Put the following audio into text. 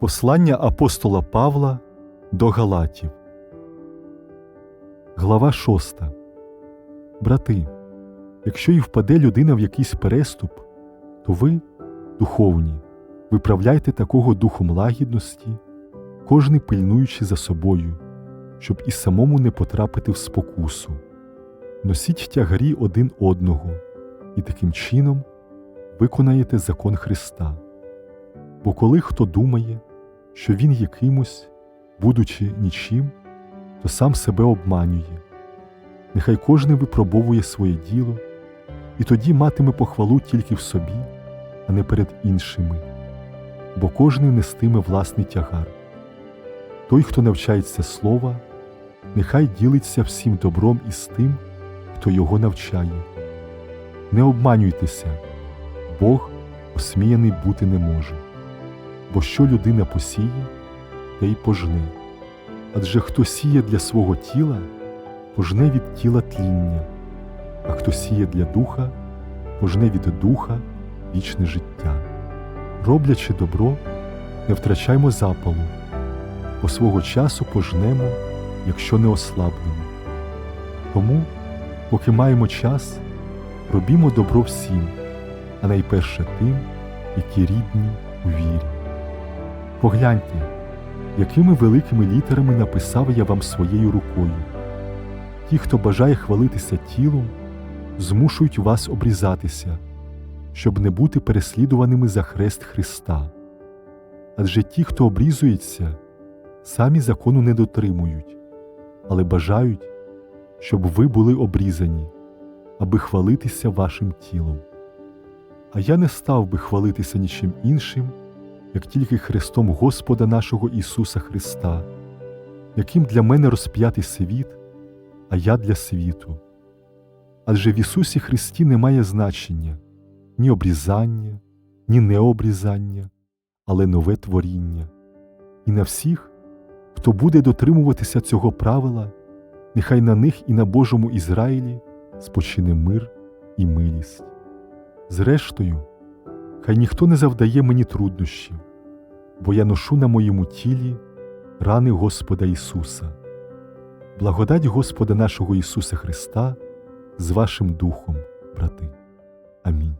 Послання апостола Павла до Галатів. Глава 6. Брати, якщо і впаде людина в якийсь переступ, то ви, духовні, виправляйте такого духом лагідності, кожний пильнуючи за собою, щоб і самому не потрапити в спокусу. Носіть тягарі один одного, і таким чином виконаєте закон Христа. Бо коли хто думає, що він є кимось, будучи нічим, то сам себе обманює. Нехай кожен випробовує своє діло, і тоді матиме похвалу тільки в собі, а не перед іншими, бо кожен нестиме власний тягар. Той, хто навчається слова, нехай ділиться всім добром із тим, хто його навчає. Не обманюйтеся, Бог осміяний бути не може бо що людина посіє, те й пожне. Адже хто сіє для свого тіла, пожне від тіла тління, а хто сіє для духа, пожне від духа вічне життя. Роблячи добро, не втрачаймо запалу, бо свого часу пожнемо, якщо не ослабнемо. Тому, поки маємо час, робімо добро всім, а найперше тим, які рідні у вірі. Погляньте, якими великими літерами написав я вам своєю рукою. Ті, хто бажає хвалитися тілом, змушують вас обрізатися, щоб не бути переслідуваними за хрест Христа. Адже ті, хто обрізується, самі закону не дотримують, але бажають, щоб ви були обрізані, аби хвалитися вашим тілом. А я не став би хвалитися нічим іншим як тільки Христом Господа нашого Ісуса Христа, яким для мене розп'ятий світ, а я для світу. Адже в Ісусі Христі немає значення ні обрізання, ні необрізання, але нове творіння. І на всіх, хто буде дотримуватися цього правила, нехай на них і на Божому Ізраїлі спочине мир і милість. Зрештою, хай ніхто не завдає мені труднощів, бо я ношу на моєму тілі рани Господа Ісуса. Благодать Господа нашого Ісуса Христа з вашим Духом, брати. Амінь.